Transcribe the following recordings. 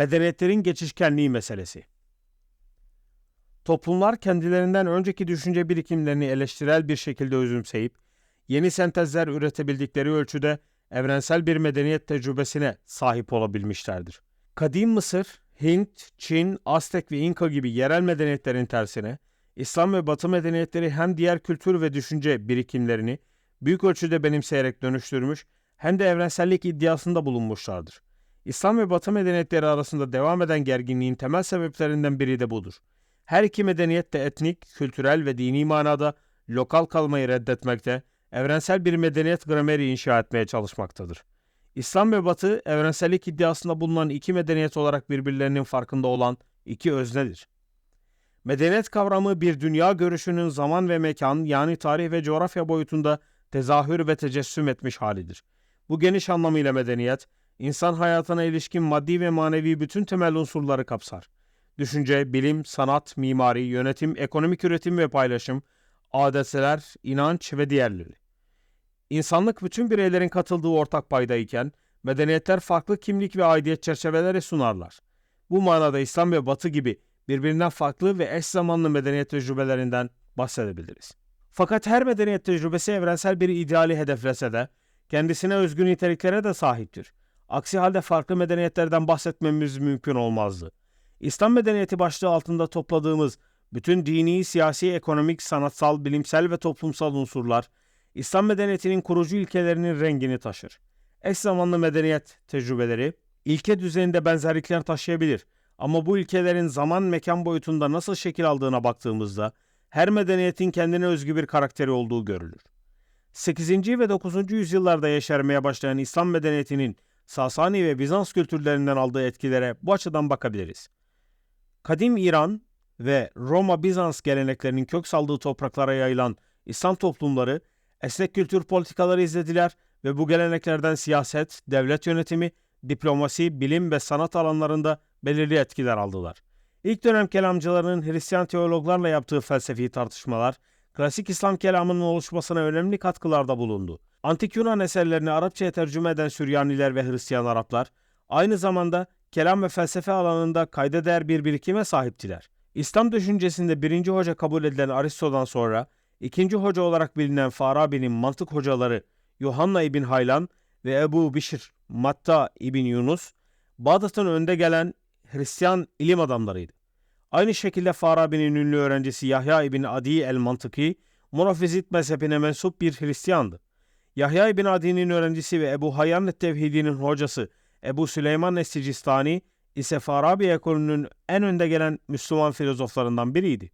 Medeniyetlerin geçişkenliği meselesi. Toplumlar kendilerinden önceki düşünce birikimlerini eleştirel bir şekilde özümseyip, yeni sentezler üretebildikleri ölçüde evrensel bir medeniyet tecrübesine sahip olabilmişlerdir. Kadim Mısır, Hint, Çin, Aztek ve İnka gibi yerel medeniyetlerin tersine, İslam ve Batı medeniyetleri hem diğer kültür ve düşünce birikimlerini büyük ölçüde benimseyerek dönüştürmüş hem de evrensellik iddiasında bulunmuşlardır. İslam ve Batı medeniyetleri arasında devam eden gerginliğin temel sebeplerinden biri de budur. Her iki medeniyet de etnik, kültürel ve dini manada lokal kalmayı reddetmekte, evrensel bir medeniyet grameri inşa etmeye çalışmaktadır. İslam ve Batı evrensellik iddiasında bulunan iki medeniyet olarak birbirlerinin farkında olan iki öznedir. Medeniyet kavramı bir dünya görüşünün zaman ve mekan yani tarih ve coğrafya boyutunda tezahür ve tecessüm etmiş halidir. Bu geniş anlamıyla medeniyet, insan hayatına ilişkin maddi ve manevi bütün temel unsurları kapsar. Düşünce, bilim, sanat, mimari, yönetim, ekonomik üretim ve paylaşım, adetler, inanç ve diğerleri. İnsanlık bütün bireylerin katıldığı ortak paydayken, medeniyetler farklı kimlik ve aidiyet çerçeveleri sunarlar. Bu manada İslam ve Batı gibi birbirinden farklı ve eş zamanlı medeniyet tecrübelerinden bahsedebiliriz. Fakat her medeniyet tecrübesi evrensel bir ideali hedeflese de kendisine özgü niteliklere de sahiptir. Aksi halde farklı medeniyetlerden bahsetmemiz mümkün olmazdı. İslam medeniyeti başlığı altında topladığımız bütün dini, siyasi, ekonomik, sanatsal, bilimsel ve toplumsal unsurlar İslam medeniyetinin kurucu ilkelerinin rengini taşır. Eş zamanlı medeniyet tecrübeleri ilke düzeyinde benzerlikler taşıyabilir ama bu ilkelerin zaman mekan boyutunda nasıl şekil aldığına baktığımızda her medeniyetin kendine özgü bir karakteri olduğu görülür. 8. ve 9. yüzyıllarda yeşermeye başlayan İslam medeniyetinin Sasani ve Bizans kültürlerinden aldığı etkilere bu açıdan bakabiliriz. Kadim İran ve Roma-Bizans geleneklerinin kök saldığı topraklara yayılan İslam toplumları esnek kültür politikaları izlediler ve bu geleneklerden siyaset, devlet yönetimi, diplomasi, bilim ve sanat alanlarında belirli etkiler aldılar. İlk dönem kelamcılarının Hristiyan teologlarla yaptığı felsefi tartışmalar, klasik İslam kelamının oluşmasına önemli katkılarda bulundu. Antik Yunan eserlerini Arapçaya tercüme eden Süryaniler ve Hristiyan Araplar, aynı zamanda kelam ve felsefe alanında kayda değer bir birikime sahiptiler. İslam düşüncesinde birinci hoca kabul edilen Aristo'dan sonra, ikinci hoca olarak bilinen Farabi'nin mantık hocaları Yohanna İbn Haylan ve Ebu Bişir Matta İbn Yunus, Bağdat'ın önde gelen Hristiyan ilim adamlarıydı. Aynı şekilde Farabi'nin ünlü öğrencisi Yahya İbn Adi el-Mantıki, Monofizit mezhebine mensup bir Hristiyandı. Yahya İbn Adi'nin öğrencisi ve Ebu Hayyan Tevhidi'nin hocası Ebu Süleyman Esticistani ise Farabi ekolünün en önde gelen Müslüman filozoflarından biriydi.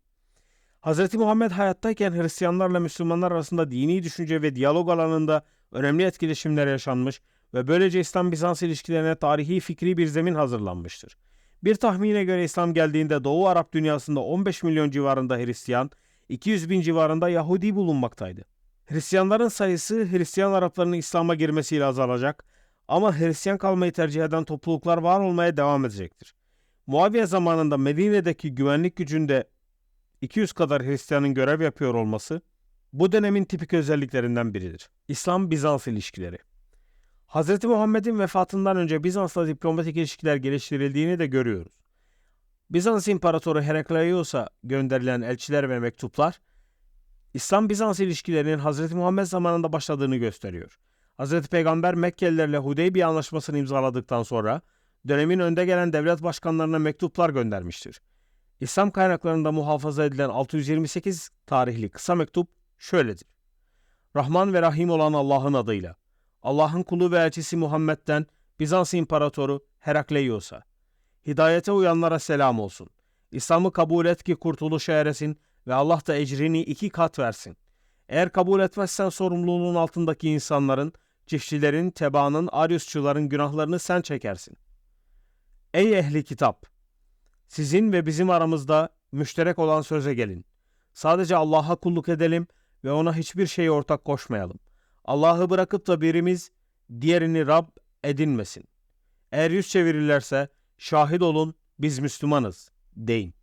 Hz. Muhammed hayattayken Hristiyanlarla Müslümanlar arasında dini düşünce ve diyalog alanında önemli etkileşimler yaşanmış ve böylece İslam-Bizans ilişkilerine tarihi fikri bir zemin hazırlanmıştır. Bir tahmine göre İslam geldiğinde Doğu Arap dünyasında 15 milyon civarında Hristiyan, 200 bin civarında Yahudi bulunmaktaydı. Hristiyanların sayısı Hristiyan Araplarının İslam'a girmesiyle azalacak ama Hristiyan kalmayı tercih eden topluluklar var olmaya devam edecektir. Muaviye zamanında Medine'deki güvenlik gücünde 200 kadar Hristiyanın görev yapıyor olması bu dönemin tipik özelliklerinden biridir. İslam-Bizans ilişkileri Hz. Muhammed'in vefatından önce Bizans'la diplomatik ilişkiler geliştirildiğini de görüyoruz. Bizans İmparatoru Herakleios'a gönderilen elçiler ve mektuplar, İslam-Bizans ilişkilerinin Hz. Muhammed zamanında başladığını gösteriyor. Hz. Peygamber Mekkelilerle Hudeybiye anlaşmasını imzaladıktan sonra dönemin önde gelen devlet başkanlarına mektuplar göndermiştir. İslam kaynaklarında muhafaza edilen 628 tarihli kısa mektup şöyledir. Rahman ve Rahim olan Allah'ın adıyla. Allah'ın kulu ve elçisi Muhammed'den Bizans İmparatoru Herakleios'a. Hidayete uyanlara selam olsun. İslam'ı kabul et ki kurtuluşa eresin ve Allah da ecrini iki kat versin. Eğer kabul etmezsen sorumluluğunun altındaki insanların, çiftçilerin, tebaanın, aryusçuların günahlarını sen çekersin. Ey ehli kitap! Sizin ve bizim aramızda müşterek olan söze gelin. Sadece Allah'a kulluk edelim ve ona hiçbir şeyi ortak koşmayalım. Allah'ı bırakıp da birimiz diğerini Rab edinmesin. Eğer yüz çevirirlerse şahit olun biz Müslümanız deyin.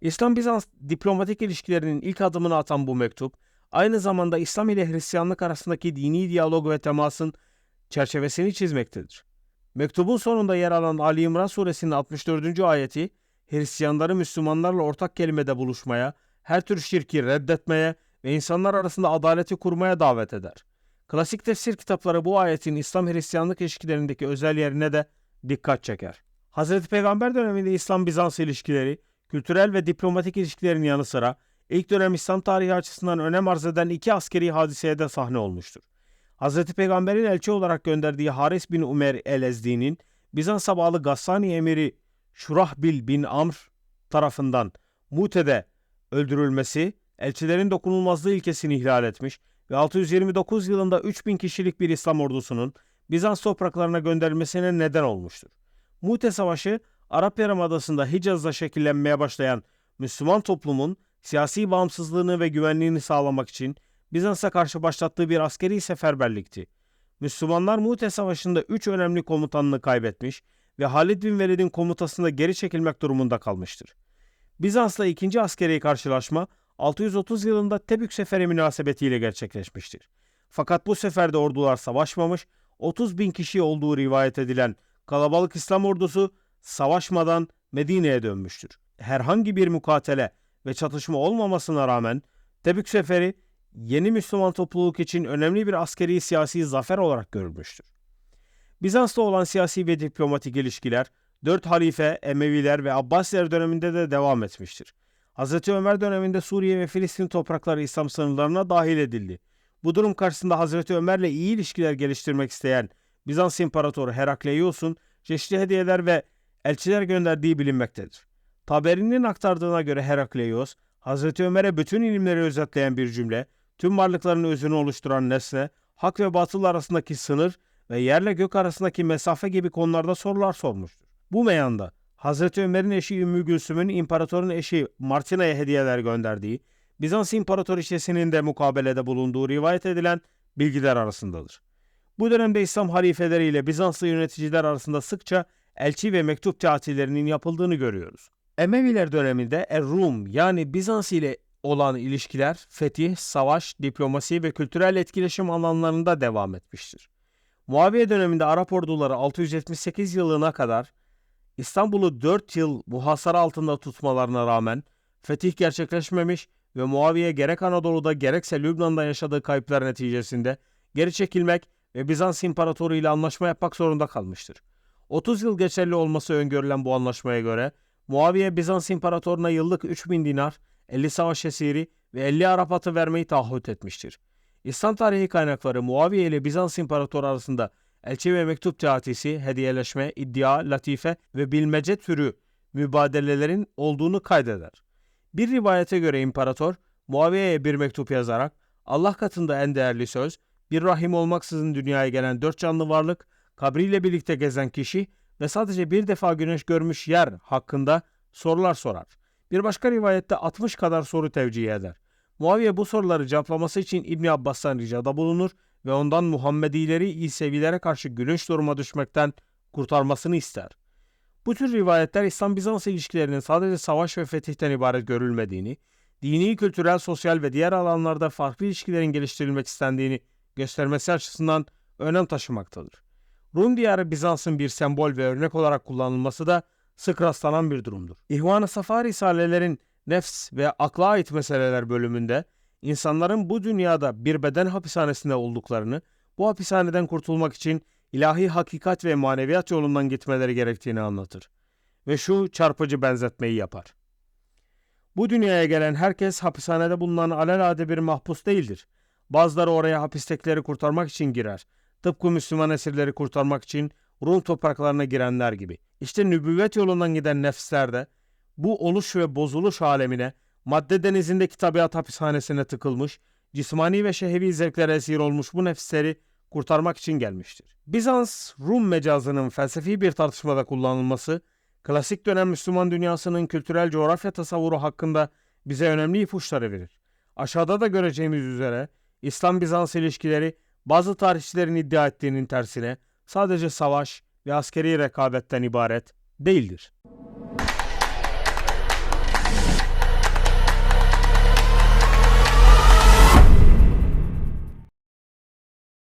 İslam-Bizans diplomatik ilişkilerinin ilk adımını atan bu mektup, aynı zamanda İslam ile Hristiyanlık arasındaki dini diyalog ve temasın çerçevesini çizmektedir. Mektubun sonunda yer alan Ali İmran suresinin 64. ayeti Hristiyanları Müslümanlarla ortak kelimede buluşmaya, her tür şirki reddetmeye ve insanlar arasında adaleti kurmaya davet eder. Klasik tefsir kitapları bu ayetin İslam-Hristiyanlık ilişkilerindeki özel yerine de dikkat çeker. Hz. Peygamber döneminde İslam-Bizans ilişkileri, kültürel ve diplomatik ilişkilerin yanı sıra ilk dönem İslam tarihi açısından önem arz eden iki askeri hadiseye de sahne olmuştur. Hz. Peygamber'in elçi olarak gönderdiği Haris bin Umer el-Ezdi'nin Bizans'a bağlı Gassani emiri Şurahbil bin Amr tarafından Mute'de öldürülmesi, elçilerin dokunulmazlığı ilkesini ihlal etmiş ve 629 yılında 3000 kişilik bir İslam ordusunun Bizans topraklarına gönderilmesine neden olmuştur. Mute Savaşı, Arap Yarımadası'nda Hicaz'da şekillenmeye başlayan Müslüman toplumun siyasi bağımsızlığını ve güvenliğini sağlamak için Bizans'a karşı başlattığı bir askeri seferberlikti. Müslümanlar Mute Savaşı'nda 3 önemli komutanını kaybetmiş ve Halid bin Velid'in komutasında geri çekilmek durumunda kalmıştır. Bizans'la ikinci askeri karşılaşma 630 yılında Tebük Seferi münasebetiyle gerçekleşmiştir. Fakat bu seferde ordular savaşmamış, 30 bin kişi olduğu rivayet edilen kalabalık İslam ordusu savaşmadan Medine'ye dönmüştür. Herhangi bir mukatele ve çatışma olmamasına rağmen Tebük Seferi yeni Müslüman topluluk için önemli bir askeri siyasi zafer olarak görülmüştür. Bizans'ta olan siyasi ve diplomatik ilişkiler dört halife, Emeviler ve Abbasiler döneminde de devam etmiştir. Hz. Ömer döneminde Suriye ve Filistin toprakları İslam sınırlarına dahil edildi. Bu durum karşısında Hz. Ömer'le iyi ilişkiler geliştirmek isteyen Bizans İmparatoru Herakleios'un çeşitli hediyeler ve elçiler gönderdiği bilinmektedir. Taberi'nin aktardığına göre Herakleios, Hz. Ömer'e bütün ilimleri özetleyen bir cümle, tüm varlıkların özünü oluşturan nesne, hak ve batıl arasındaki sınır ve yerle gök arasındaki mesafe gibi konularda sorular sormuştur. Bu meyanda Hz. Ömer'in eşi Ümmü Gülsüm'ün imparatorun eşi Martina'ya hediyeler gönderdiği, Bizans İmparatoriçesi'nin de mukabelede bulunduğu rivayet edilen bilgiler arasındadır. Bu dönemde İslam halifeleri ile Bizanslı yöneticiler arasında sıkça elçi ve mektup tatillerinin yapıldığını görüyoruz. Emeviler döneminde Er-Rum yani Bizans ile olan ilişkiler fetih, savaş, diplomasi ve kültürel etkileşim alanlarında devam etmiştir. Muaviye döneminde Arap orduları 678 yılına kadar İstanbul'u 4 yıl muhasara altında tutmalarına rağmen fetih gerçekleşmemiş ve Muaviye gerek Anadolu'da gerekse Lübnan'da yaşadığı kayıplar neticesinde geri çekilmek ve Bizans İmparatoru ile anlaşma yapmak zorunda kalmıştır. 30 yıl geçerli olması öngörülen bu anlaşmaya göre Muaviye Bizans İmparatoruna yıllık 3000 dinar, 50 savaş esiri ve 50 Arap atı vermeyi taahhüt etmiştir. İslam tarihi kaynakları Muaviye ile Bizans İmparatoru arasında elçi ve mektup teatisi, hediyeleşme, iddia, latife ve bilmece türü mübadelelerin olduğunu kaydeder. Bir rivayete göre imparator Muaviye'ye bir mektup yazarak Allah katında en değerli söz, bir rahim olmaksızın dünyaya gelen dört canlı varlık, kabriyle birlikte gezen kişi ve sadece bir defa güneş görmüş yer hakkında sorular sorar. Bir başka rivayette 60 kadar soru tevcih eder. Muaviye bu soruları cevaplaması için İbni Abbas'tan ricada bulunur ve ondan Muhammedileri İsevilere karşı gülünç duruma düşmekten kurtarmasını ister. Bu tür rivayetler İslam-Bizans ilişkilerinin sadece savaş ve fetihten ibaret görülmediğini, dini, kültürel, sosyal ve diğer alanlarda farklı ilişkilerin geliştirilmek istendiğini göstermesi açısından önem taşımaktadır. Rum diyarı Bizans'ın bir sembol ve örnek olarak kullanılması da sık rastlanan bir durumdur. İhvan-ı Safa Risalelerin nefs ve akla ait meseleler bölümünde insanların bu dünyada bir beden hapishanesinde olduklarını, bu hapishaneden kurtulmak için ilahi hakikat ve maneviyat yolundan gitmeleri gerektiğini anlatır. Ve şu çarpıcı benzetmeyi yapar. Bu dünyaya gelen herkes hapishanede bulunan alelade bir mahpus değildir. Bazıları oraya hapistekileri kurtarmak için girer. Tıpkı Müslüman esirleri kurtarmak için Rum topraklarına girenler gibi. İşte nübüvvet yolundan giden nefsler de bu oluş ve bozuluş alemine, madde denizindeki tabiat hapishanesine tıkılmış, cismani ve şehevi zevklere esir olmuş bu nefsleri kurtarmak için gelmiştir. Bizans, Rum mecazının felsefi bir tartışmada kullanılması, klasik dönem Müslüman dünyasının kültürel coğrafya tasavvuru hakkında bize önemli ipuçları verir. Aşağıda da göreceğimiz üzere İslam-Bizans ilişkileri bazı tarihçilerin iddia ettiğinin tersine sadece savaş ve askeri rekabetten ibaret değildir.